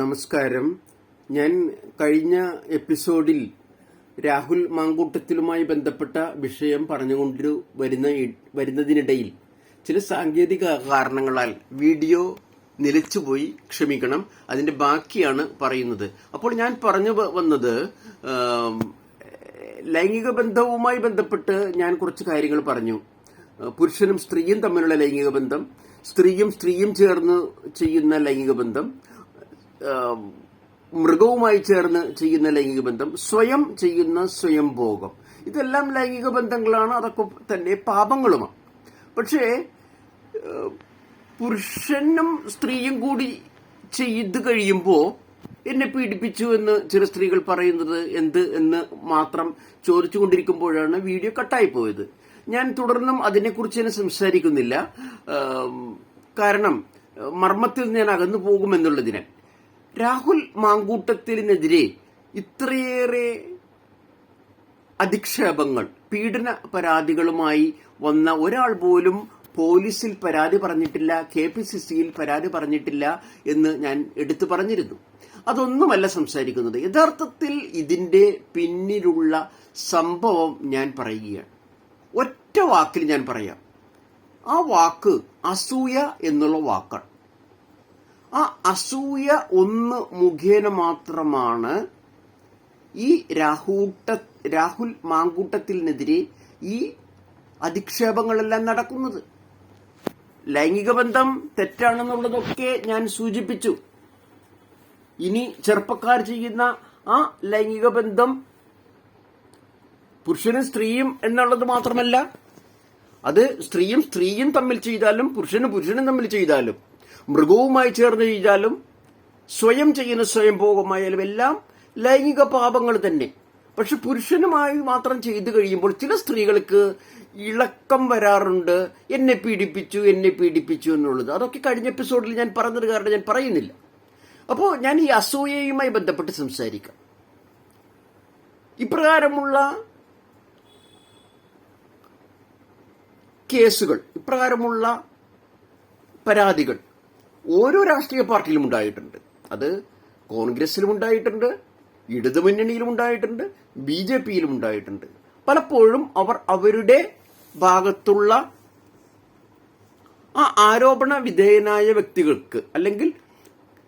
നമസ്കാരം. ഞാൻ കഴിഞ്ഞ എപ്പിസോഡിൽ രാഹുൽ മാങ്കൂട്ടത്തിലുമായി ബന്ധപ്പെട്ട വിഷയം പറഞ്ഞുകൊണ്ട് വരുന്ന വരുന്നതിനിടയിൽ ചില സാങ്കേതിക കാരണങ്ങളാൽ വീഡിയോ നിലച്ചുപോയി ക്ഷമിക്കണം അതിന്റെ ബാക്കിയാണ് പറയുന്നത്. അപ്പോൾ ഞാൻ പറഞ്ഞു വന്നത് ലൈംഗിക ബന്ധവുമായി ബന്ധപ്പെട്ട് ഞാൻ കുറച്ച് കാര്യങ്ങൾ പറഞ്ഞു. പുരുഷനും സ്ത്രീയും തമ്മിലുള്ള ലൈംഗിക ബന്ധം സ്ത്രീയും സ്ത്രീയും ചേർന്ന് ചെയ്യുന്ന ലൈംഗിക ബന്ധം മൃഗവുമായി ചേർന്ന് ചെയ്യുന്ന ലൈംഗിക ബന്ധം സ്വയം ചെയ്യുന്ന സ്വയംഭോഗം. ഇതെല്ലാം ലൈംഗിക ബന്ധങ്ങളാണ് അതൊക്കെ തന്നെ പാപങ്ങളുമാണ്. പക്ഷേ പുരുഷനും സ്ത്രീയും കൂടി ചെയ്ത് കഴിയുമ്പോൾ എന്നെ പീഡിപ്പിച്ചു എന്ന് ചില സ്ത്രീകൾ പറയുന്നത് എന്ത് എന്ന് മാത്രം ചോദിച്ചുകൊണ്ടിരിക്കുമ്പോഴാണ് വീഡിയോ കട്ടായി പോയത്. ഞാൻ തുടർന്നും അതിനെക്കുറിച്ച് തന്നെ സംസാരിക്കുന്നില്ല. കാരണം മർമ്മത്തിൽ ഞാൻ അകന്നു പോകുമെന്നുള്ളതിനാൽ രാഹുൽ മാങ്കൂട്ടത്തിനെതിരെ ഇത്രയേറെ അധിക്ഷേപങ്ങൾ പീഡന പരാതികളുമായി വന്ന ഒരാൾ പോലും പോലീസിൽ പരാതി പറഞ്ഞിട്ടില്ല കെ പി സി സിയിൽ പരാതി പറഞ്ഞിട്ടില്ല എന്ന് ഞാൻ എടുത്തു പറഞ്ഞിരുന്നു. അതൊന്നുമല്ല സംസാരിക്കുന്നത്. യഥാർത്ഥത്തിൽ ഇതിന്റെ പിന്നിലുള്ള സംഭവം ഞാൻ പറയുകയാണ്. ഒറ്റ വാക്കിൽ ഞാൻ പറയാം. ആ വാക്ക് അസൂയ എന്നുള്ള വാക്കാണ്. ആ അസൂയ ഒന്ന് മുഖേന മാത്രമാണ് ഈ രാഹൂട്ട രാഹുൽ മാങ്കൂട്ടത്തിനെതിരെ ഈ അധിക്ഷേപങ്ങളെല്ലാം നടക്കുന്നത്. ലൈംഗിക ബന്ധം തെറ്റാണെന്നുള്ളതൊക്കെ ഞാൻ സൂചിപ്പിച്ചു. ഇനി ചെറുപ്പക്കാർ ചെയ്യുന്ന ആ ലൈംഗിക ബന്ധം പുരുഷനും സ്ത്രീയും എന്നുള്ളത് മാത്രമല്ല അത് സ്ത്രീയും സ്ത്രീയും തമ്മിൽ ചെയ്താലും പുരുഷനും പുരുഷനും തമ്മിൽ ചെയ്താലും മൃഗവുമായി ചേർന്ന് ചെയ്താലും സ്വയം ചെയ്യുന്ന സ്വയം പോകുമായാലും എല്ലാം ലൈംഗിക പാപങ്ങൾ തന്നെ. പക്ഷെ പുരുഷനുമായി മാത്രം ചെയ്തു കഴിയുമ്പോൾ ചില സ്ത്രീകൾക്ക് ഇളക്കം വരാറുണ്ട്. എന്നെ പീഡിപ്പിച്ചു എന്നെ പീഡിപ്പിച്ചു എന്നുള്ളത്. അതൊക്കെ കഴിഞ്ഞ എപ്പിസോഡിൽ ഞാൻ പറഞ്ഞത് കാരണം ഞാൻ പറയുന്നില്ല. അപ്പോൾ ഞാൻ ഈ അസൂയയുമായി ബന്ധപ്പെട്ട് സംസാരിക്കാം. ഇപ്രകാരമുള്ള കേസുകൾ ഇപ്രകാരമുള്ള പരാതികൾ ഓരോ രാഷ്ട്രീയ പാർട്ടിയിലും ഉണ്ടായിട്ടുണ്ട്. അത് കോൺഗ്രസിലും ഉണ്ടായിട്ടുണ്ട് ഇടതുമുന്നണിയിലും ഉണ്ടായിട്ടുണ്ട് ബി ജെ പിയിലും ഉണ്ടായിട്ടുണ്ട്. പലപ്പോഴും അവർ അവരുടെ ഭാഗത്തുള്ള ആ ആരോപണ വിധേയനായ വ്യക്തികൾക്ക് അല്ലെങ്കിൽ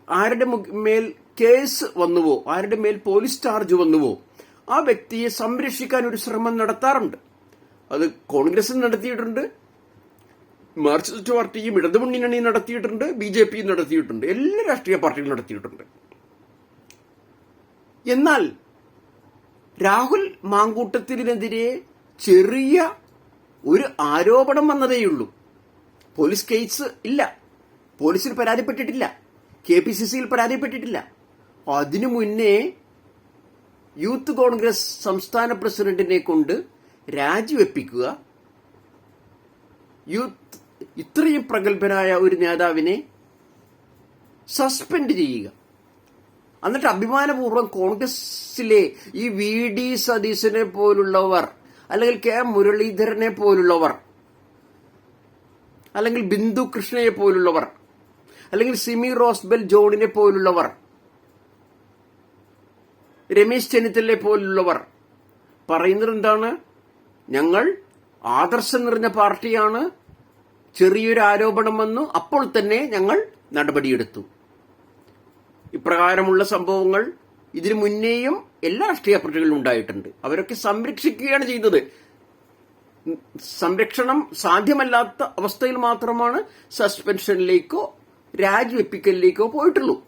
ആരുടെ മേൽ കേസ് വന്നുവോ ആരുടെ മേൽ പോലീസ് ചാർജ് വന്നുവോ ആ വ്യക്തിയെ സംരക്ഷിക്കാൻ ഒരു ശ്രമം നടത്താറുണ്ട്. അത് കോൺഗ്രസ് നടത്തിയിട്ടുണ്ട് മാർക്സിസ്റ്റ് പാർട്ടിയും ഇടതുമുന്നണി നടത്തിയിട്ടുണ്ട് ബി ജെ പിയും നടത്തിയിട്ടുണ്ട് എല്ലാ രാഷ്ട്രീയ പാർട്ടികളും നടത്തിയിട്ടുണ്ട്. എന്നാൽ രാഹുൽ മാങ്കൂട്ടത്തിനെതിരെ ചെറിയ ഒരു ആരോപണം വന്നതേയുള്ളൂ പോലീസ് കേസ് ഇല്ല. പോലീസിൽ പരാതിപ്പെട്ടിട്ടില്ല. കെ പി സി സിയിൽ പരാതിപ്പെട്ടിട്ടില്ല. അതിനു മുന്നേ യൂത്ത് കോൺഗ്രസ് സംസ്ഥാന പ്രസിഡന്റിനെ കൊണ്ട് രാജിവെപ്പിക്കുക യൂത്ത് ഇത്രയും പ്രഗത്ഭനായ ഒരു നേതാവിനെ സസ്പെൻഡ് ചെയ്യുക. എന്നിട്ട് അഭിമാനപൂർവം കോൺഗ്രസിലെ ഈ വി ഡി സതീശനെ പോലുള്ളവർ അല്ലെങ്കിൽ കെ മുരളീധരനെ പോലുള്ളവർ അല്ലെങ്കിൽ ബിന്ദു കൃഷ്ണയെ പോലുള്ളവർ അല്ലെങ്കിൽ സിമി റോസ്ബെൽ ജോണിനെ പോലുള്ളവർ രമേശ് ചെന്നിത്തലെ പോലുള്ളവർ പറയുന്നത് എന്താണ്? ഞങ്ങൾ ആദർശം നിറഞ്ഞ പാർട്ടിയാണ് ചെറിയൊരു ആരോപണം വന്നു. അപ്പോൾ തന്നെ ഞങ്ങൾ നടപടിയെടുത്തു. ഇപ്രകാരമുള്ള സംഭവങ്ങൾ ഇതിനു മുന്നേയും എല്ലാ രാഷ്ട്രീയ പാർട്ടികളിലും ഉണ്ടായിട്ടുണ്ട്. അവരൊക്കെ സംരക്ഷിക്കുകയാണ് ചെയ്തത്. സംരക്ഷണം സാധ്യമല്ലാത്ത അവസ്ഥയിൽ മാത്രമാണ് സസ്പെൻഷനിലേക്കോ രാജിവെപ്പിക്കലിലേക്കോ പോയിട്ടുള്ളൂ.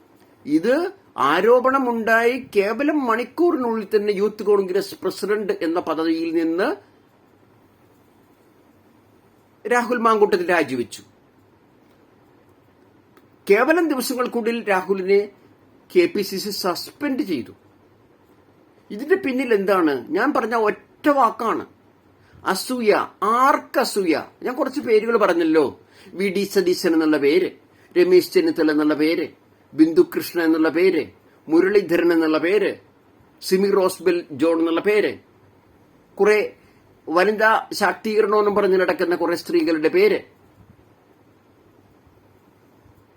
ഇത് ആരോപണമുണ്ടായി കേവലം മണിക്കൂറിനുള്ളിൽ തന്നെ യൂത്ത് കോൺഗ്രസ് പ്രസിഡന്റ് എന്ന പദവിയിൽ നിന്ന് രാഹുൽ മാങ്കൂട്ടത്തിൽ രാജിവെച്ചു. കേവലം ദിവസങ്ങൾക്കുള്ളിൽ രാഹുലിനെ K P C C suspend ചെയ്തു. ഇതിന്റെ പിന്നിൽ എന്താണ്? ഞാൻ പറഞ്ഞ ഒറ്റ വാക്കാണ്. അസൂയ. ആർക്ക് അസൂയ? ഞാൻ കുറച്ച് പേരുകൾ പറഞ്ഞല്ലോ. വി. ഡി. സതീശൻ എന്നുള്ള പേര് രമേശ് ചെന്നിത്തല എന്നുള്ള പേര് ബിന്ദു കൃഷ്ണ എന്നുള്ള പേര് മുരളീധരൻ എന്നുള്ള പേര് സിമി റോസ്ബെൽ ജോൺ എന്നുള്ള പേര് കുറെ വനിതാ ശാക്തീകരണമെന്നും പറഞ്ഞ് നടക്കുന്ന കുറെ സ്ത്രീകളുടെ പേര്.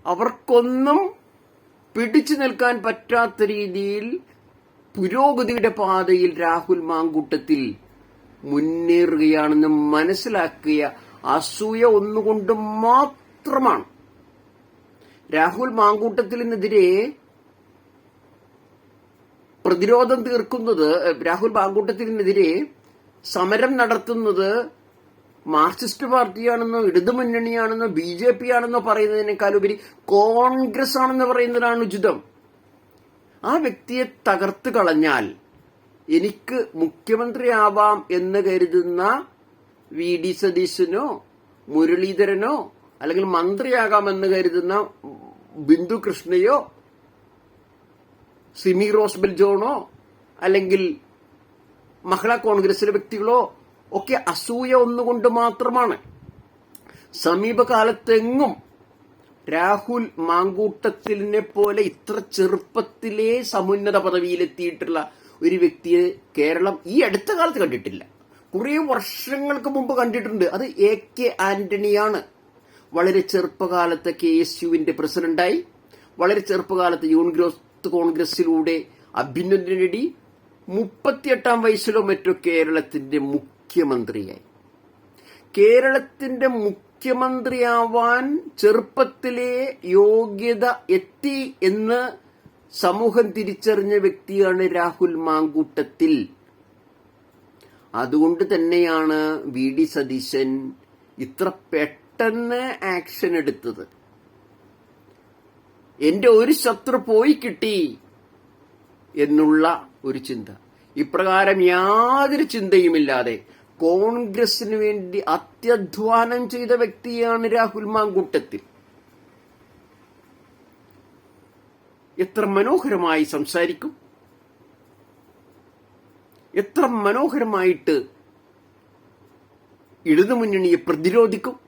അവർക്കൊന്നും പിടിച്ചു നിൽക്കാൻ പറ്റാത്ത രീതിയിൽ പുരോഗതിയുടെ പാതയിൽ രാഹുൽ മാങ്കൂട്ടത്തിൽ മുന്നേറുകയാണെന്ന് മനസ്സിലാക്കിയ അസൂയ ഒന്നുകൊണ്ട് മാത്രമാണ്. രാഹുൽ മാങ്കൂട്ടത്തിനെതിരെ പ്രതിരോധം തീർക്കുന്നത് രാഹുൽ മാങ്കൂട്ടത്തിനെതിരെ സമരം നടത്തുന്നത് മാർക്സിസ്റ്റ് പാർട്ടിയാണെന്നോ ഇടതുമുന്നണിയാണെന്നോ ബി ജെ പി ആണെന്നോ പറയുന്നതിനേക്കാൾ ഉപരി കോൺഗ്രസ് ആണെന്ന് പറയുന്നതാണ് ഉചിതം. ആ വ്യക്തിയെ തകർത്ത് കളഞ്ഞാൽ എനിക്ക് മുഖ്യമന്ത്രിയാവാം എന്ന് കരുതുന്ന വി ഡി സതീശനോ മുരളീധരനോ അല്ലെങ്കിൽ മന്ത്രിയാകാമെന്ന് കരുതുന്ന ബിന്ദു കൃഷ്ണയോ സിമി റോസ്ബൽ ജോണോ അല്ലെങ്കിൽ മഹിളാ കോൺഗ്രസിലെ വ്യക്തികളോ ഒക്കെ അസൂയ ഒന്നുകൊണ്ട് മാത്രമാണ്. സമീപകാലത്തെങ്ങും രാഹുൽ മാങ്കൂട്ടത്തിനെ പോലെ ഇത്ര ചെറുപ്പത്തിലേ സമുന്നത പദവിയിലെത്തിയിട്ടുള്ള ഒരു വ്യക്തിയെ കേരളം ഈ അടുത്ത കാലത്ത് കണ്ടിട്ടില്ല. കുറേ വർഷങ്ങൾക്ക് മുമ്പ് കണ്ടിട്ടുണ്ട്. അത് എ കെ ആന്റണിയാണ്. വളരെ ചെറുപ്പകാലത്ത് കെ എസ് യുവിന്റെ പ്രസിഡന്റായി. വളരെ ചെറുപ്പകാലത്ത് യൂണിഗ്രോസ് കോൺഗ്രസിലൂടെ അഭ്യുന്നതി നേടി മുപ്പത്തിയെട്ടാം വയസ്സിലോ മറ്റോ കേരളത്തിന്റെ മുഖ്യമന്ത്രിയായി. കേരളത്തിന്റെ മുഖ്യമന്ത്രിയാവാൻ ചെറുപ്പത്തിലെ യോഗ്യത എത്തി എന്ന് സമൂഹം തിരിച്ചറിഞ്ഞ വ്യക്തിയാണ് രാഹുൽ മാങ്കൂട്ടത്തിൽ. അതുകൊണ്ട് തന്നെയാണ് വി ഡി സതീശൻ ഇത്ര പെട്ടെന്ന് ആക്ഷൻ എടുത്തത്. എന്റെ ഒരു ശത്രു പോയി കിട്ടി എന്നുള്ള ഒരു ചിന്ത. ഇപ്രകാരം യാതൊരു ചിന്തയുമില്ലാതെ കോൺഗ്രസിന് വേണ്ടി അത്യധ്വാനം ചെയ്ത വ്യക്തിയാണ് രാഹുൽ മാങ്കൂട്ടത്തിൽ. എത്ര മനോഹരമായി സംസാരിക്കും. എത്ര മനോഹരമായിട്ട് ഇടതുമുന്നണിയെ പ്രതിരോധിക്കും.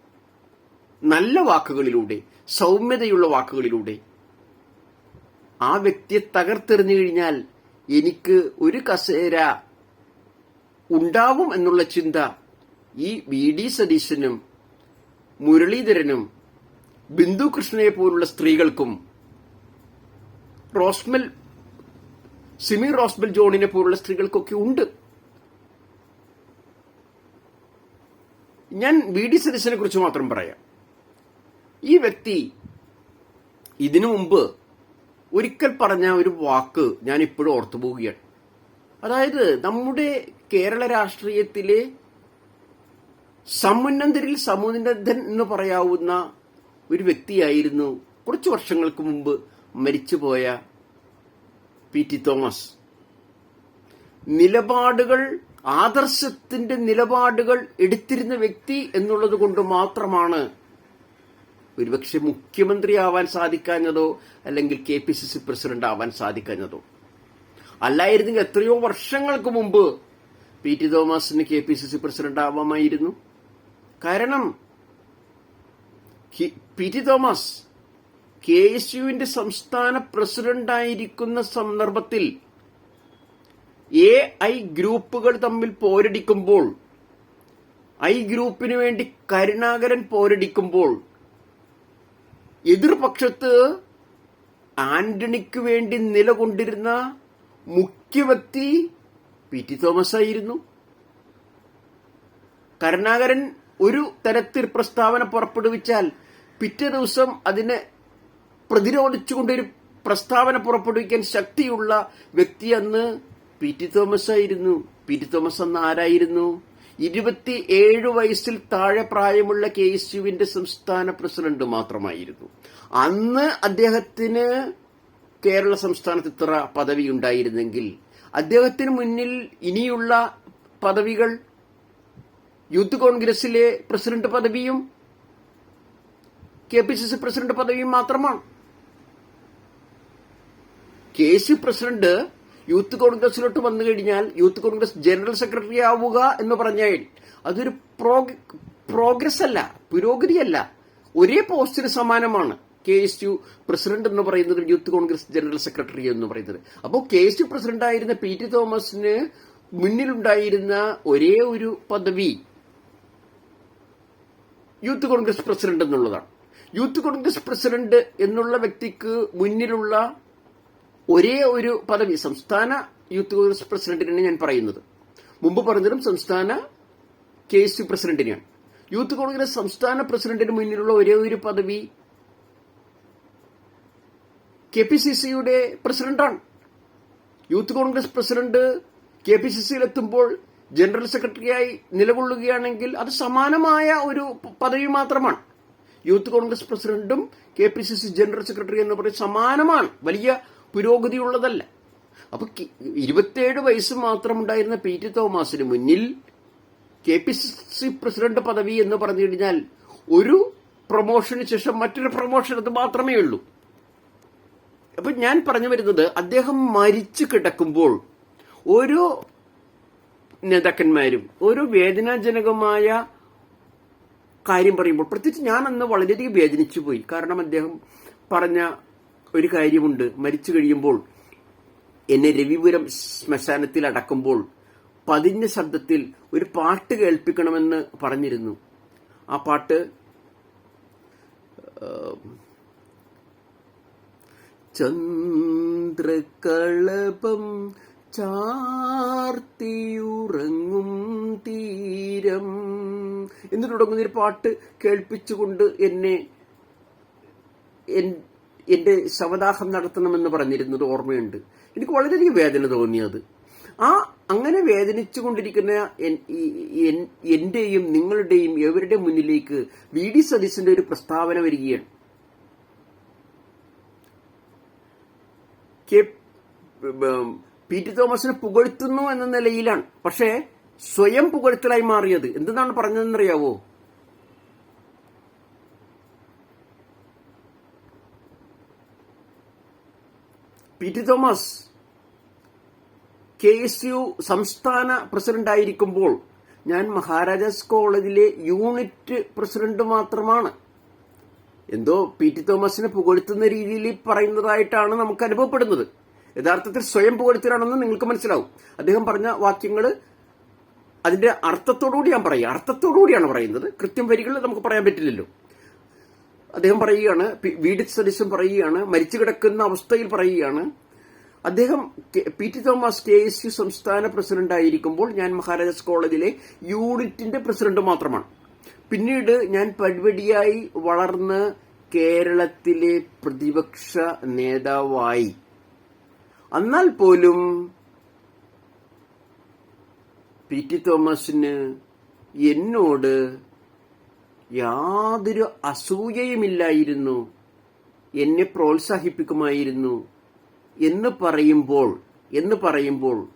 നല്ല വാക്കുകളിലൂടെ സൗമ്യതയുള്ള വാക്കുകളിലൂടെ. ആ വ്യക്തിയെ തകർത്തെറിഞ്ഞു കഴിഞ്ഞാൽ എനിക്ക് ഒരു കസേര ഉണ്ടാവും എന്നുള്ള ചിന്ത ഈ വി ഡി സതീശനും മുരളീധരനും ബിന്ദു കൃഷ്ണയെ പോലുള്ള സ്ത്രീകൾക്കും റോസ്മൽ സിമി റോസ്മൽ ജോണിനെ പോലുള്ള സ്ത്രീകൾക്കൊക്കെ ഉണ്ട്. ഞാൻ വി ഡി സതീശനെ കുറിച്ച് മാത്രം പറയാം. ഈ വ്യക്തി ഇതിനു മുമ്പ് ഒരിക്കൽ പറഞ്ഞ ഒരു വാക്ക് ഞാൻ ഇപ്പോഴും ഓർത്തു പോവുകയാണ്. അതായത് നമ്മുടെ കേരള രാഷ്ട്രീയത്തിലെ സമുന്നതരിൽ സമുന്നതൻ എന്ന് പറയാവുന്ന ഒരു വ്യക്തിയായിരുന്നു കുറച്ച് വർഷങ്ങൾക്ക് മുമ്പ് മരിച്ചുപോയ പി ടി തോമസ്. നിലപാടുകൾ ആദർശത്തിന്റെ നിലപാടുകൾ എടുത്തിരുന്ന വ്യക്തി എന്നുള്ളത് കൊണ്ട് മാത്രമാണ് ഒരുപക്ഷെ മുഖ്യമന്ത്രി ആവാൻ സാധിക്കാഞ്ഞതോ അല്ലെങ്കിൽ K P C C president ആവാൻ സാധിക്കാഞ്ഞതോ. അല്ലായിരുന്നെങ്കിൽ എത്രയോ വർഷങ്ങൾക്ക് മുമ്പ് പി ടി തോമസിന് K P C C president ആവാമായിരുന്നു. കാരണം P T Thomas K S യുവിന്റെ സംസ്ഥാന പ്രസിഡന്റായിരിക്കുന്ന സന്ദർഭത്തിൽ എ ഐ ഗ്രൂപ്പുകൾ തമ്മിൽ പോരടിക്കുമ്പോൾ ഐ ഗ്രൂപ്പിന് വേണ്ടി കരുണാകരൻ പോരടിക്കുമ്പോൾ എതിർപക്ഷത്ത് ആന്റണിക്ക് വേണ്ടി നിലകൊണ്ടിരുന്ന മുഖ്യ വ്യക്തി പി ടി തോമസ് ആയിരുന്നു. കരുണാകരൻ ഒരു തരത്തിൽ പ്രസ്താവന പുറപ്പെടുവിച്ചാൽ പിറ്റേ ദിവസം അതിനെ പ്രതിരോധിച്ചുകൊണ്ടൊരു പ്രസ്താവന പുറപ്പെടുവിക്കാൻ ശക്തിയുള്ള വ്യക്തി അന്ന് പി ടി തോമസ് ആയിരുന്നു. പി ടി തോമസ് അന്ന് ആരായിരുന്നു? ഇരുപത്തി ഏഴ് വയസ്സിൽ താഴെ പ്രായമുള്ള കെ എസ് യുവിന്റെ സംസ്ഥാന പ്രസിഡന്റ് മാത്രമായിരുന്നു. അന്ന് അദ്ദേഹത്തിന് കേരള സംസ്ഥാനത്ത് ഇത്ര പദവി ഉണ്ടായിരുന്നെങ്കിൽ അദ്ദേഹത്തിന് മുന്നിൽ ഇനിയുള്ള പദവികൾ യൂത്ത് കോൺഗ്രസിലെ പ്രസിഡന്റ് പദവിയും K P C C president പദവിയും മാത്രമാണ്. കെ സി പ്രസിഡന്റ് യൂത്ത് കോൺഗ്രസിലോട്ട് വന്നു കഴിഞ്ഞാൽ യൂത്ത് കോൺഗ്രസ് ജനറൽ സെക്രട്ടറി ആവുക എന്ന് പറഞ്ഞാൽ അതൊരു പ്രോഗ്രസ് അല്ല പുരോഗതിയല്ല. ഒരേ പോസ്റ്റിന് സമാനമാണ് കെ എസ് യു പ്രസിഡന്റ് എന്ന് പറയുന്നത് യൂത്ത് കോൺഗ്രസ് ജനറൽ സെക്രട്ടറി എന്ന് പറയുന്നത്. അപ്പോൾ കെ എസ് യു പ്രസിഡന്റ് ആയിരുന്ന പി ടി തോമസിന് മുന്നിലുണ്ടായിരുന്ന ഒരേ ഒരു പദവി യൂത്ത് കോൺഗ്രസ് പ്രസിഡന്റ് എന്നുള്ളതാണ്. യൂത്ത് കോൺഗ്രസ് പ്രസിഡന്റ് എന്നുള്ള വ്യക്തിക്ക് മുന്നിലുള്ള ഒരേ ഒരു പദവി സംസ്ഥാന യൂത്ത് കോൺഗ്രസ് പ്രസിഡന്റിനെ ഞാൻ പറയുന്നത്. മുമ്പ് പറഞ്ഞതും സംസ്ഥാന കെ എസ് യു പ്രസിഡന്റിനെയാണ്. യൂത്ത് കോൺഗ്രസ് സംസ്ഥാന പ്രസിഡന്റിന് മുന്നിലുള്ള ഒരേ ഒരു പദവി കെ പി സി സിയുടെ പ്രസിഡന്റാണ്. Youth Congress president K P C സിയിലെത്തുമ്പോൾ general സെക്രട്ടറിയായി നിലകൊള്ളുകയാണെങ്കിൽ അത് സമാനമായ ഒരു പദവി മാത്രമാണ്. യൂത്ത് കോൺഗ്രസ് പ്രസിഡന്റും K P C C general secretary എന്ന് പറയുന്നത് സമാനമാണ്. വലിയ പുരോഗതിയുള്ളതല്ല. അപ്പൊ ഇരുപത്തിയേഴ് വയസ്സ് മാത്രമുണ്ടായിരുന്ന പി ടി തോമസിന് മുന്നിൽ കെ പി സി പ്രസിഡന്റ് പദവി എന്ന് പറഞ്ഞു കഴിഞ്ഞാൽ ഒരു പ്രൊമോഷന് ശേഷം മറ്റൊരു പ്രൊമോഷൻ അത് മാത്രമേ ഉള്ളൂ. അപ്പൊ ഞാൻ പറഞ്ഞു വരുന്നത് അദ്ദേഹം മരിച്ചു കിടക്കുമ്പോൾ ഓരോ നേതാക്കന്മാരും ഓരോ വേദനാജനകമായ കാര്യം പറയുമ്പോൾ പ്രത്യേകിച്ച് ഞാൻ അന്ന് വളരെയധികം വേദനിച്ചു പോയി കാരണം അദ്ദേഹം പറഞ്ഞ ഒരു കാര്യമുണ്ട്. മരിച്ചു കഴിയുമ്പോൾ എന്നെ രവിപുരം ശ്മശാനത്തിൽ അടക്കുമ്പോൾ പതിഞ്ഞ ശബ്ദത്തിൽ ഒരു പാട്ട് കേൾപ്പിക്കണമെന്ന് പറഞ്ഞിരുന്നു. ആ പാട്ട് ചന്ദ്രകളപം ചാർത്തിയുറങ്ങും തീരം എന്ന് തുടങ്ങുന്ന ഒരു പാട്ട് കേൾപ്പിച്ചുകൊണ്ട് എന്നെ എന്റെ ശവദാഹം നടത്തണമെന്ന് പറഞ്ഞിരുന്നത് ഓർമ്മയുണ്ട്. എനിക്ക് വളരെയധികം വേദന തോന്നിയത്. ആ അങ്ങനെ വേദനിച്ചുകൊണ്ടിരിക്കുന്ന എന്റെയും നിങ്ങളുടെയും എവരുടെ മുന്നിലേക്ക് വി. ഡി. സതീശന്റെ ഒരു പ്രസ്താവന വരികയാണ്. പി. ടി. തോമസിനെ പുകഴ്ത്തുന്നു എന്ന നിലയിലാണ്. പക്ഷേ സ്വയം പുകഴ്ത്തലായി മാറിയത്. എന്തെന്നാണ് പറഞ്ഞതെന്നറിയാവോ? P T Thomas K S U സംസ്ഥാന പ്രസിഡന്റായിരിക്കുമ്പോൾ ഞാൻ മഹാരാജാസ് കോളേജിലെ യൂണിറ്റ് പ്രസിഡന്റ് മാത്രമാണ്. എന്തോ പി ടി തോമസിനെ പുകഴ്ത്തുന്ന രീതിയിൽ പറയുന്നതായിട്ടാണ് നമുക്ക് അനുഭവപ്പെടുന്നത്. യഥാർത്ഥത്തിൽ സ്വയം പുകഴ്ത്തലാണെന്ന് നിങ്ങൾക്ക് മനസ്സിലാവും. അദ്ദേഹം പറഞ്ഞ വാക്യങ്ങൾ അതിന്റെ അർത്ഥത്തോടുകൂടി ഞാൻ പറയും. അർത്ഥത്തോടുകൂടിയാണ് പറയുന്നത്. കൃത്യം വരികൾ നമുക്ക് പറയാൻ പറ്റില്ലല്ലോ. അദ്ദേഹം പറയുകയാണ് വി ഡി പറയുകയാണ് മരിച്ചു കിടക്കുന്ന അവസ്ഥയിൽ പറയുകയാണ്. അദ്ദേഹം P T Thomas K S U സംസ്ഥാന പ്രസിഡന്റ് ആയിരിക്കുമ്പോൾ ഞാൻ മഹാരാജാസ് കോളേജിലെ യൂണിറ്റിന്റെ പ്രസിഡന്റ് മാത്രമാണ്. പിന്നീട് ഞാൻ പടിപടിയായി വളർന്ന് കേരളത്തിലെ പ്രതിപക്ഷ നേതാവായി. എന്നാൽ പോലും പി ടി തോമസിന് എന്നോട് യാതൊരു അസൂയയുമില്ലായിരുന്നു. എന്നെ പ്രോത്സാഹിപ്പിക്കുമായിരുന്നു. എന്ന് പറയുമ്പോൾ എന്ന് പറയുമ്പോൾ.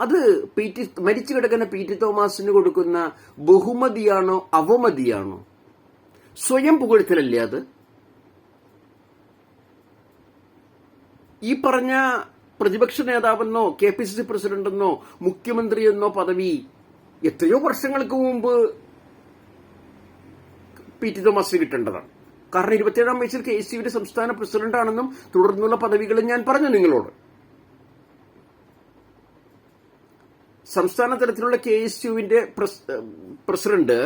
അത് പി ടി മരിച്ചു കിടക്കുന്ന പി ടി തോമസിന് കൊടുക്കുന്ന ബഹുമതിയാണോ അവമതിയാണോ? സ്വയം പുകഴ്ത്തലല്ലേ അത്? ഈ പറഞ്ഞ പ്രതിപക്ഷ നേതാവെന്നോ കെ പി സി സി പ്രസിഡന്റെന്നോ മുഖ്യമന്ത്രിയെന്നോ പദവി എത്രയോ വർഷങ്ങൾക്ക് മുമ്പ് പി ടി തോമസിന് കിട്ടേണ്ടതാണ്. കാരണം ഇരുപത്തിയേഴാം വയസ്സിൽ കെ എസ് യുവിന്റെ സംസ്ഥാന പ്രസിഡന്റാണെന്നും തുടർന്നുള്ള പദവികളും ഞാൻ പറഞ്ഞു നിങ്ങളോട്. സംസ്ഥാന തലത്തിലുള്ള കെ എസ് യുവിന്റെ പ്രസിഡന്റ്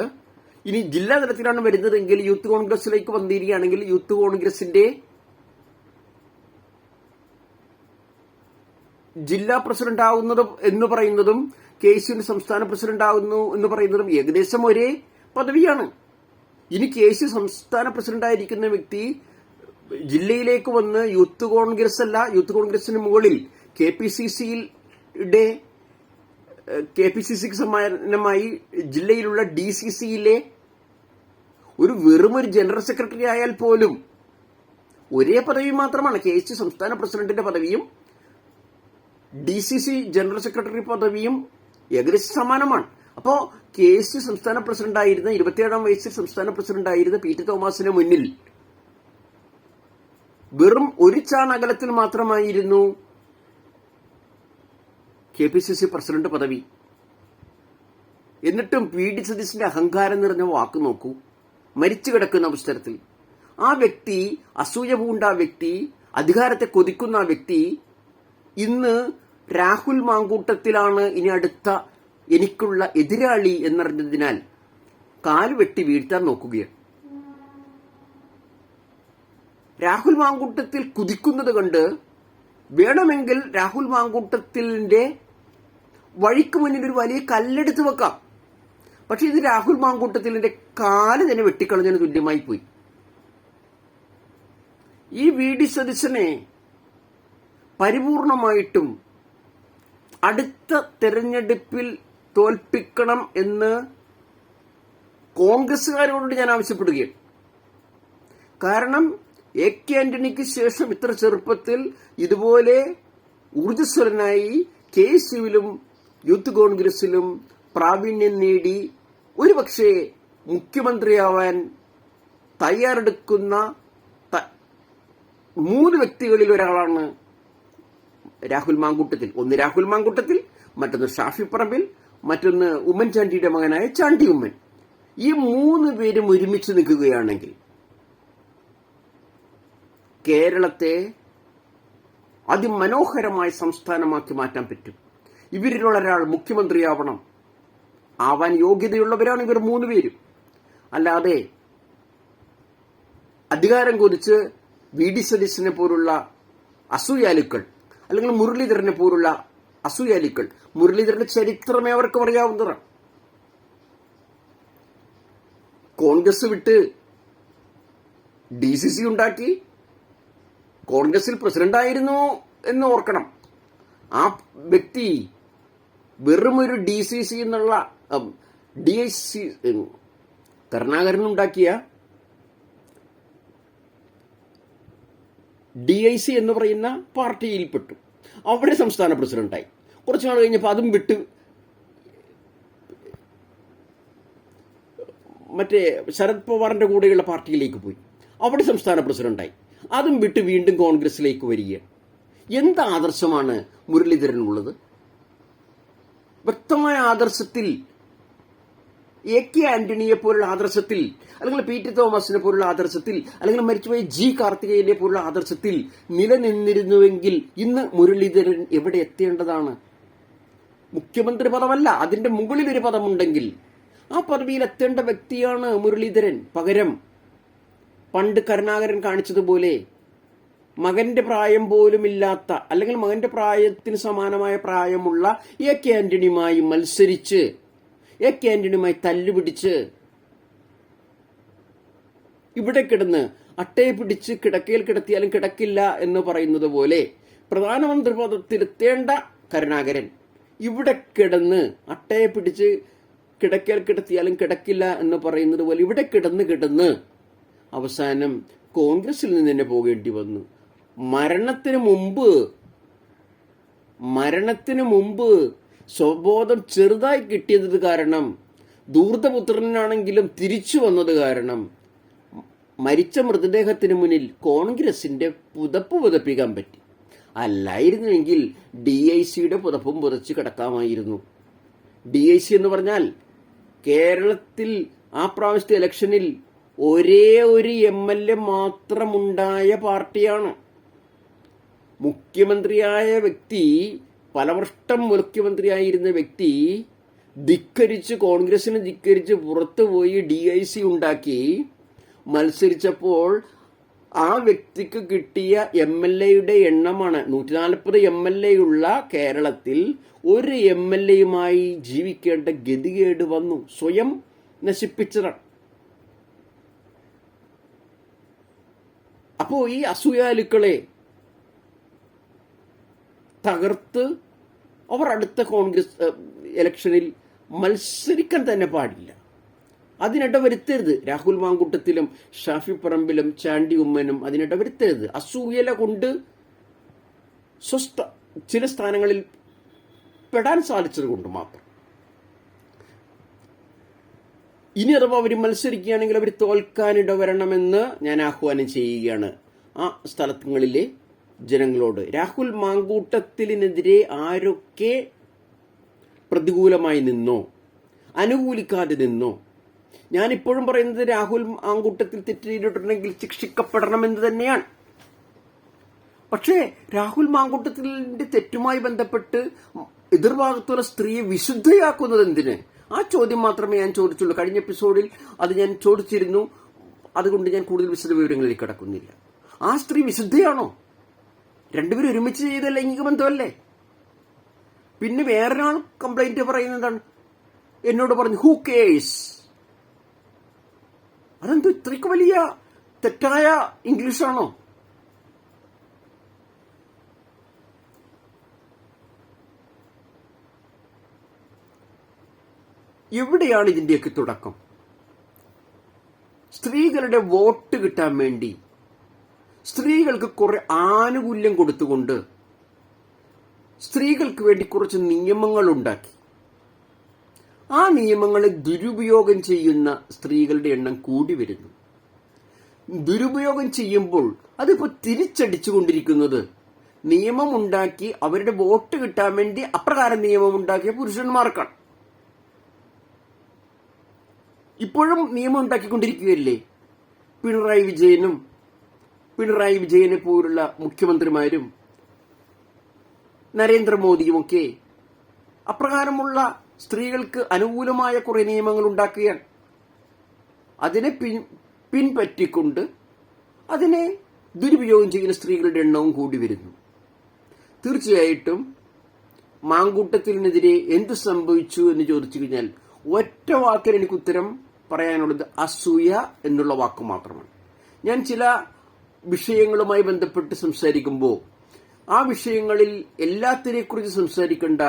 ഇനി ജില്ലാ തലത്തിലാണ് വരുന്നതെങ്കിൽ യൂത്ത് കോൺഗ്രസിലേക്ക് വന്നിരിക്കുകയാണെങ്കിൽ യൂത്ത് കോൺഗ്രസിന്റെ ജില്ലാ പ്രസിഡന്റ് ആവുന്നത് എന്ന് പറയുന്നതും കെ എസ് യുവിന്റെ സംസ്ഥാന പ്രസിഡന്റ് ആവുന്നു എന്ന് പറയുന്നതും ഏകദേശം ഒരേ പദവിയാണ്. ഇനി കെ സി സംസ്ഥാന പ്രസിഡന്റായിരിക്കുന്ന വ്യക്തി ജില്ലയിലേക്ക് വന്ന് യൂത്ത് കോൺഗ്രസ് അല്ല യൂത്ത് കോൺഗ്രസിന് മുകളിൽ കെ പി സി സിയുടെ കെ പി സി സിക്ക് സമാനമായി ജില്ലയിലുള്ള ഡി സി സിയിലെ ഒരു വെറും ഒരു ജനറൽ സെക്രട്ടറി ആയാൽ പോലും ഒരേ പദവി മാത്രമാണ് കെ എസ് സംസ്ഥാന പ്രസിഡന്റിന്റെ പദവിയും D C C general secretary പദവിയും ഏകദേശം സമാനമാണ്. അപ്പോ കെ എസ് യു സംസ്ഥാന പ്രസിഡന്റായിരുന്ന ഇരുപത്തിയേഴാം വയസ്സിൽ സംസ്ഥാന പ്രസിഡന്റായിരുന്ന പി ടി തോമസിന് മുന്നിൽ വെറും ഒരു ചാണകലത്തിൽ മാത്രമായിരുന്നു K P C C president പദവി. എന്നിട്ടും പി ഡി സതീശിന്റെ അഹങ്കാരം നിറഞ്ഞ വാക്ക് നോക്കൂ. മരിച്ചു കിടക്കുന്ന അവസരത്തിൽ ആ വ്യക്തി അസൂയ പൂണ്ട ആ വ്യക്തി അധികാരത്തെ കൊതിക്കുന്ന ആ വ്യക്തി ഇന്ന് രാഹുൽ മാങ്കൂട്ടത്തിലാണ് ഇനി അടുത്ത എനിക്കുള്ള എതിരാളി എന്നറിഞ്ഞതിനാൽ കാൽ വെട്ടി വീഴ്ത്താൻ നോക്കുകയാണ്. രാഹുൽ മാങ്കൂട്ടത്തിൽ കുതിക്കുന്നത് കണ്ട് വേണമെങ്കിൽ രാഹുൽ മാങ്കൂട്ടത്തിന്റെ വഴിക്ക് മുന്നിൽ ഒരു വലിയ കല്ലെടുത്ത് വെക്കാം. പക്ഷെ ഇത് രാഹുൽ മാങ്കൂട്ടത്തിലിന്റെ കാൽ തന്നെ വെട്ടിക്കളഞ്ഞതിന് തുല്യമായി പോയി. ഈ വി ഡി സതീശനെ പരിപൂർണമായിട്ടും അടുത്ത തെരഞ്ഞെടുപ്പിൽ തോൽപ്പിക്കണം എന്ന് കോൺഗ്രസ്സുകാരോട് ഞാൻ ആവശ്യപ്പെടുകയാണ് കാരണം എ കെ ആന്റണിക്ക് ശേഷം ഇത്ര ചെറുപ്പത്തിൽ ഇതുപോലെ ഊർജസ്വലനായി കെ എസ് യുവിലും യൂത്ത് കോൺഗ്രസിലും പ്രാവീണ്യം നേടി ഒരുപക്ഷെ മുഖ്യമന്ത്രിയാവാൻ തയ്യാറെടുക്കുന്ന മൂന്ന് വ്യക്തികളിൽ ഒരാളാണ് രാഹുൽ മാങ്കൂട്ടത്തിൽ. ഒന്ന് രാഹുൽ മാങ്കൂട്ടത്തിൽ മറ്റൊന്ന് ഷാഫി പറമ്പിൽ മറ്റൊന്ന് ഉമ്മൻചാണ്ടിയുടെ മകനായ ചാണ്ടി ഉമ്മൻ. ഈ മൂന്ന് പേരും ഒരുമിച്ച് നിൽക്കുകയാണെങ്കിൽ കേരളത്തെ അതിമനോഹരമായ സംസ്ഥാനമാക്കി മാറ്റാൻ പറ്റും. ഇവരിലുള്ള ഒരാൾ മുഖ്യമന്ത്രിയാവണം. ആവാൻ യോഗ്യതയുള്ളവരാണ് ഇവർ മൂന്ന് പേരും. അല്ലാതെ അധികാരം കൊതിച്ച് വി ഡി സതീശനെ പോലുള്ള അസൂയാലുക്കൾ അല്ലെങ്കിൽ മുരളീധരനെ പോലുള്ള അസൂയാലുക്കൾ മുരളീധരന്റെ ചരിത്രമേ അവർക്ക് അറിയാവുന്നതാണ്. കോൺഗ്രസ് വിട്ട് ഡി സി സി ഉണ്ടാക്കി കോൺഗ്രസിൽ പ്രസിഡന്റായിരുന്നു എന്ന് ഓർക്കണം. ആ വ്യക്തി വെറും ഒരു ഡി സി സി എന്നുള്ള ഡി ഐ സി കരുണാകരൻ ഉണ്ടാക്കിയ ഡി ഐ സി എന്ന് പറയുന്ന പാർട്ടിയിൽപ്പെട്ടു അവിടെ സംസ്ഥാന പ്രസിഡന്റായി. കുറച്ചു നാൾ കഴിഞ്ഞപ്പോൾ അതും വിട്ട് മറ്റേ ശരത് പവാറിന്റെ കൂടെയുള്ള പാർട്ടിയിലേക്ക് പോയി. അവിടെ സംസ്ഥാന പ്രസിഡന്റായി. അതും വിട്ട് വീണ്ടും കോൺഗ്രസിലേക്ക് വരികയാണ്. എന്ത് ആദർശമാണ് മുരളീധരനുള്ളത്? വ്യക്തമായ ആദർശത്തിൽ എ കെ ആന്റണിയെ പോലുള്ള ആദർശത്തിൽ അല്ലെങ്കിൽ പി ടി തോമസിനെ പോലുള്ള ആദർശത്തിൽ അല്ലെങ്കിൽ മരിച്ചുപോയ ജി കാർത്തികേയനെ പോലുള്ള ആദർശത്തിൽ നിലനിന്നിരുന്നുവെങ്കിൽ ഇന്ന് മുരളീധരൻ എവിടെ എത്തേണ്ടതാണ്? മുഖ്യമന്ത്രി പദമല്ല അതിന്റെ മുകളിൽ ഒരു പദമുണ്ടെങ്കിൽ ആ പദവിയിൽ എത്തേണ്ട വ്യക്തിയാണ് മുരളീധരൻ. പകരം പണ്ട് കരുണാകരൻ കാണിച്ചതുപോലെ മകന്റെ പ്രായം പോലും ഇല്ലാത്ത അല്ലെങ്കിൽ മകന്റെ പ്രായത്തിന് സമാനമായ പ്രായമുള്ള എ കെ ആന്റണിയുമായി മത്സരിച്ച് എ കെ ആന്റണിയുമായി തല്ലുപിടിച്ച് ഇവിടെ കിടന്ന് അട്ടയെ പിടിച്ച് കിടക്കയിൽ കിടത്തിയാലും കിടക്കില്ല എന്ന് പറയുന്നത് പോലെ പ്രധാനമന്ത്രി പദത്തിലെത്തേണ്ട കരുണാകരൻ ഇവിടെ കിടന്ന് അട്ടയെ പിടിച്ച് കിടക്കയിൽ കിടത്തിയാലും കിടക്കില്ല എന്ന് പറയുന്നത് പോലെ ഇവിടെ കിടന്ന് കിടന്ന് അവസാനം കോൺഗ്രസിൽ നിന്ന് തന്നെ പോകേണ്ടി വന്നു. മരണത്തിന് മുമ്പ് മരണത്തിന് മുമ്പ് സ്വബോധം ചെറുതായി കിട്ടിയത് കാരണം ദൂർത്തപുത്രനാണെങ്കിലും തിരിച്ചു വന്നത് കാരണം മരിച്ച മൃതദേഹത്തിന് മുന്നിൽ കോൺഗ്രസിന്റെ പുതപ്പ് പുതപ്പിക്കാൻ പറ്റി. അല്ലായിരുന്നുവെങ്കിൽ ഡി ഐ സിയുടെ പുതപ്പും പുതച്ച് കിടക്കാമായിരുന്നു. ഡി ഐ സി എന്ന് പറഞ്ഞാൽ കേരളത്തിൽ ആ പ്രാവശ്യത്തെ ഇലക്ഷനിൽ ഒരേ ഒരു എം എൽ എ മാത്രമുണ്ടായ പാർട്ടിയാണ്. മുഖ്യമന്ത്രിയായ വ്യക്തി പല വർഷം മുഖ്യമന്ത്രിയായിരുന്ന വ്യക്തി ധിക്കരിച്ച് കോൺഗ്രസിനെ ധിക്കരിച്ച് പുറത്തുപോയി ഡി ഐ സി ഉണ്ടാക്കി. മത്സരിച്ചപ്പോൾ ആ വ്യക്തിക്ക് കിട്ടിയ എം എൽ എയുടെ എണ്ണമാണ്. നൂറ്റി നാൽപ്പത് എം എൽ എ ഉള്ള കേരളത്തിൽ ഒരു എം എൽ എയുമായി ജീവിക്കേണ്ട ഗതികേട് വന്നു. സ്വയം നശിപ്പിച്ചതാണ്. അപ്പോ ഈ അസൂയാലുക്കളെ തകർത്ത് അവർ അടുത്ത കോൺഗ്രസ് ഇലക്ഷനിൽ മത്സരിക്കാൻ തന്നെ പാടില്ല. അതിനിട വരുത്തരുത് രാഹുൽ മാങ്കുട്ടത്തിലും ഷാഫി പറമ്പിലും ചാണ്ടി ഉമ്മനും അതിനിട വരുത്തരുത് അസൂയല കൊണ്ട് സ്വസ്ഥ ചില സ്ഥാനങ്ങളിൽ പെടാൻ സാധിച്ചത് കൊണ്ട് മാത്രം. ഇനി അഥവാ അവർ മത്സരിക്കുകയാണെങ്കിൽ അവർ തോൽക്കാനിട വരണമെന്ന് ഞാൻ ആഹ്വാനം ചെയ്യുകയാണ്. ആ സ്ഥലങ്ങളിലെ ജനങ്ങളോട്. രാഹുൽ മാങ്കൂട്ടത്തിലിനെതിരെ ആരൊക്കെ പ്രതികൂലമായി നിന്നോ അനുകൂലിക്കാതെ നിന്നോ? ഞാനിപ്പോഴും പറയുന്നത് രാഹുൽ മാങ്കൂട്ടത്തിൽ തെറ്റ് ചെയ്തിട്ടുണ്ടെങ്കിൽ ശിക്ഷിക്കപ്പെടണമെന്ന് തന്നെയാണ്. പക്ഷേ രാഹുൽ മാങ്കൂട്ടത്തിന്റെ തെറ്റുമായി ബന്ധപ്പെട്ട് എതിർഭാഗത്തുള്ള സ്ത്രീയെ വിശുദ്ധയാക്കുന്നത് എന്തിന്? ആ ചോദ്യം മാത്രമേ ഞാൻ ചോദിച്ചുള്ളൂ. കഴിഞ്ഞ എപ്പിസോഡിൽ അത് ഞാൻ ചോദിച്ചിരുന്നു. അതുകൊണ്ട് ഞാൻ കൂടുതൽ വിശദ വിവരങ്ങളിൽ കിടക്കുന്നില്ല. ആ സ്ത്രീ വിശുദ്ധയാണോ? രണ്ടുപേരും ഒരുമിച്ച് ചെയ്ത ലൈംഗിക ബന്ധമല്ലേ? പിന്നെ വേറൊരാൾ കംപ്ലൈന്റ് പറയുന്നതാണ് എന്നോട് പറഞ്ഞു ഹൂ കേസ് അതെന്തോ ഇത്രയ്ക്ക് വലിയ തെറ്റായ ഇംഗ്ലീഷാണോ എവിടെയാണ് ഇതിന്റെയൊക്കെ തുടക്കം? സ്ത്രീകളുടെ വോട്ട് കിട്ടാൻ വേണ്ടി സ്ത്രീകൾക്ക് കുറെ ആനുകൂല്യം കൊടുത്തുകൊണ്ട് സ്ത്രീകൾക്ക് വേണ്ടി കുറച്ച് നിയമങ്ങൾ ഉണ്ടാക്കി. ആ നിയമങ്ങളെ ദുരുപയോഗം ചെയ്യുന്ന സ്ത്രീകളുടെ എണ്ണം കൂടി വരുന്നു. ദുരുപയോഗം ചെയ്യുമ്പോൾ അതിപ്പോ തിരിച്ചടിച്ചുകൊണ്ടിരിക്കുന്നത് നിയമമുണ്ടാക്കി അവരുടെ വോട്ട് കിട്ടാൻ വേണ്ടി അപ്രകാരം നിയമമുണ്ടാക്കിയ പുരുഷന്മാർക്കാണ്. ഇപ്പോഴും നിയമം ഉണ്ടാക്കിക്കൊണ്ടിരിക്കുകയല്ലേ പിണറായി വിജയനും പിണറായി വിജയനെ പോലുള്ള മുഖ്യമന്ത്രിമാരും നരേന്ദ്രമോദിയുമൊക്കെ അപ്രകാരമുള്ള സ്ത്രീകൾക്ക് അനുകൂലമായ കുറെ നിയമങ്ങൾ ഉണ്ടാക്കുകയാണ്. അതിനെ പിൻ പിൻപറ്റിക്കൊണ്ട് അതിനെ ദുരുപയോഗം ചെയ്യുന്ന സ്ത്രീകളുടെ എണ്ണവും കൂടി വരുന്നു. തീർച്ചയായിട്ടും മാങ്കൂട്ടത്തിനെതിരെ എന്ത് സംഭവിച്ചു എന്ന് ചോദിച്ചു കഴിഞ്ഞാൽ ഒറ്റ വാക്കിൽ എനിക്ക് ഉത്തരം പറയാനുള്ളത് അസൂയ എന്നുള്ള വാക്ക് മാത്രമാണ്. ഞാൻ ചില വിഷയങ്ങളുമായി ബന്ധപ്പെട്ട് സംസാരിക്കുമ്പോൾ ആ വിഷയങ്ങളിൽ എല്ലാത്തിനെ കുറിച്ച് സംസാരിക്കേണ്ട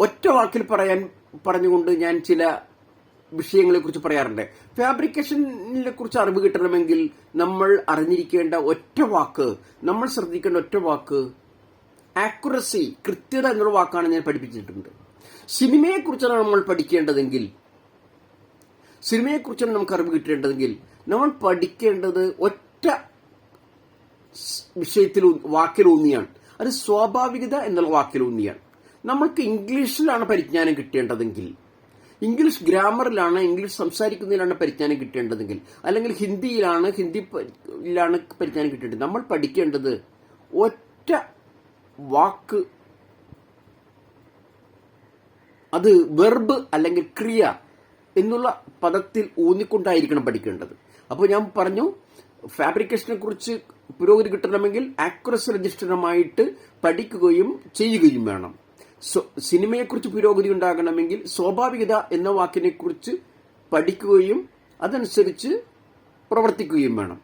ഒറ്റ വാക്കിൽ പറയാൻ പറഞ്ഞുകൊണ്ട് ഞാൻ ചില വിഷയങ്ങളെ കുറിച്ച് പറയാറുണ്ട്. ഫാബ്രിക്കേഷനെ കുറിച്ച് അറിവ് കിട്ടണമെങ്കിൽ നമ്മൾ അറിഞ്ഞിരിക്കേണ്ട ഒറ്റ വാക്ക് നമ്മൾ ശ്രദ്ധിക്കേണ്ട ഒറ്റ വാക്ക് ആക്യുറസി കൃത്യത എന്നുള്ള വാക്കാണ് ഞാൻ പഠിപ്പിച്ചിട്ടുണ്ട്. സിനിമയെക്കുറിച്ചാണ് നമ്മൾ പഠിക്കേണ്ടതെങ്കിൽ സിനിമയെക്കുറിച്ചാണ് നമുക്ക് അറിവ് കിട്ടേണ്ടതെങ്കിൽ നമ്മൾ പഠിക്കേണ്ടത് ഒറ്റ വിഷയത്തിൽ വാക്കിലൂന്നിയാണ്. അത് സ്വാഭാവികത എന്നുള്ള വാക്കിലൂന്നിയാണ്. നമ്മൾക്ക് ഇംഗ്ലീഷിലാണ് പരിജ്ഞാനം കിട്ടേണ്ടതെങ്കിൽ ഇംഗ്ലീഷ് ഗ്രാമറിലാണ് ഇംഗ്ലീഷ് സംസാരിക്കുന്നതിലാണ് പരിജ്ഞാനം കിട്ടേണ്ടതെങ്കിൽ അല്ലെങ്കിൽ ഹിന്ദിയിലാണ് ഹിന്ദിയിലാണ് പരിജ്ഞാനം കിട്ടേണ്ടത്. നമ്മൾ പഠിക്കേണ്ടത് ഒറ്റ വാക്ക് അത് വെർബ് അല്ലെങ്കിൽ ക്രിയ എന്നുള്ള പദത്തിൽ ഊന്നിക്കൊണ്ടായിരിക്കണം പഠിക്കേണ്ടത്. അപ്പോൾ ഞാൻ പറഞ്ഞു ഫാബ്രിക്കേഷനെ കുറിച്ച് പുരോഗതി കിട്ടണമെങ്കിൽ ആക്രസ് രജിസ്റ്ററുമായിട്ട് പഠിക്കുകയും ചെയ്യുകയും വേണം. സിനിമയെക്കുറിച്ച് പുരോഗതി ഉണ്ടാകണമെങ്കിൽ സ്വാഭാവികത എന്ന വാക്കിനെ കുറിച്ച് പഠിക്കുകയും അതനുസരിച്ച് പ്രവർത്തിക്കുകയും വേണം.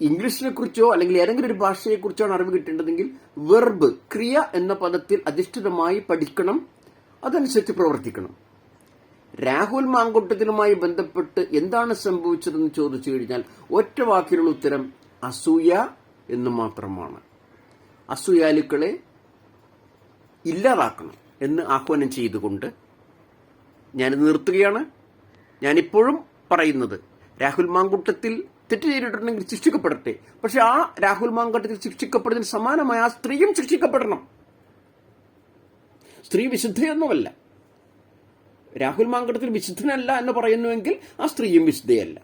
ഇംഗ്ലീഷിനെ കുറിച്ചോ അല്ലെങ്കിൽ ഏതെങ്കിലും ഒരു ഭാഷയെക്കുറിച്ചാണ് അറിവ് കിട്ടേണ്ടതെങ്കിൽ വെർബ് ക്രിയ എന്ന പദത്തിൽ അധിഷ്ഠിതമായി പഠിക്കണം അതനുസരിച്ച് പ്രവർത്തിക്കണം. രാഹുൽ മാങ്കൊട്ടത്തിനുമായി ബന്ധപ്പെട്ട് എന്താണ് സംഭവിച്ചതെന്ന് ചോദിച്ചു കഴിഞ്ഞാൽ ഒറ്റ വാക്കിനുള്ള ഉത്തരം അസൂയ എന്ന് മാത്രമാണ്. അസൂയാലുക്കളെ ഇല്ലാതാക്കണം എന്ന് ആഹ്വാനം ചെയ്തുകൊണ്ട് ഞാൻ നിർത്തുകയാണ്. ഞാനിപ്പോഴും പറയുന്നത് രാഹുൽ മാങ്കൂട്ടത്തിൽ തെറ്റ് ചെയ്തിട്ടുണ്ടെങ്കിൽ ശിക്ഷിക്കപ്പെടട്ടെ. പക്ഷെ ആ രാഹുൽ മാങ്കൂട്ടത്തിൽ ശിക്ഷിക്കപ്പെടുന്നതിന് സമാനമായ ആ സ്ത്രീയും ശിക്ഷിക്കപ്പെടണം. സ്ത്രീ വിശുദ്ധയൊന്നുമല്ല. രാഹുൽ മാങ്കടത്തിൽ വിശുദ്ധനല്ല എന്ന് പറയുന്നുവെങ്കിൽ ആ സ്ത്രീയും വിശുദ്ധയല്ല.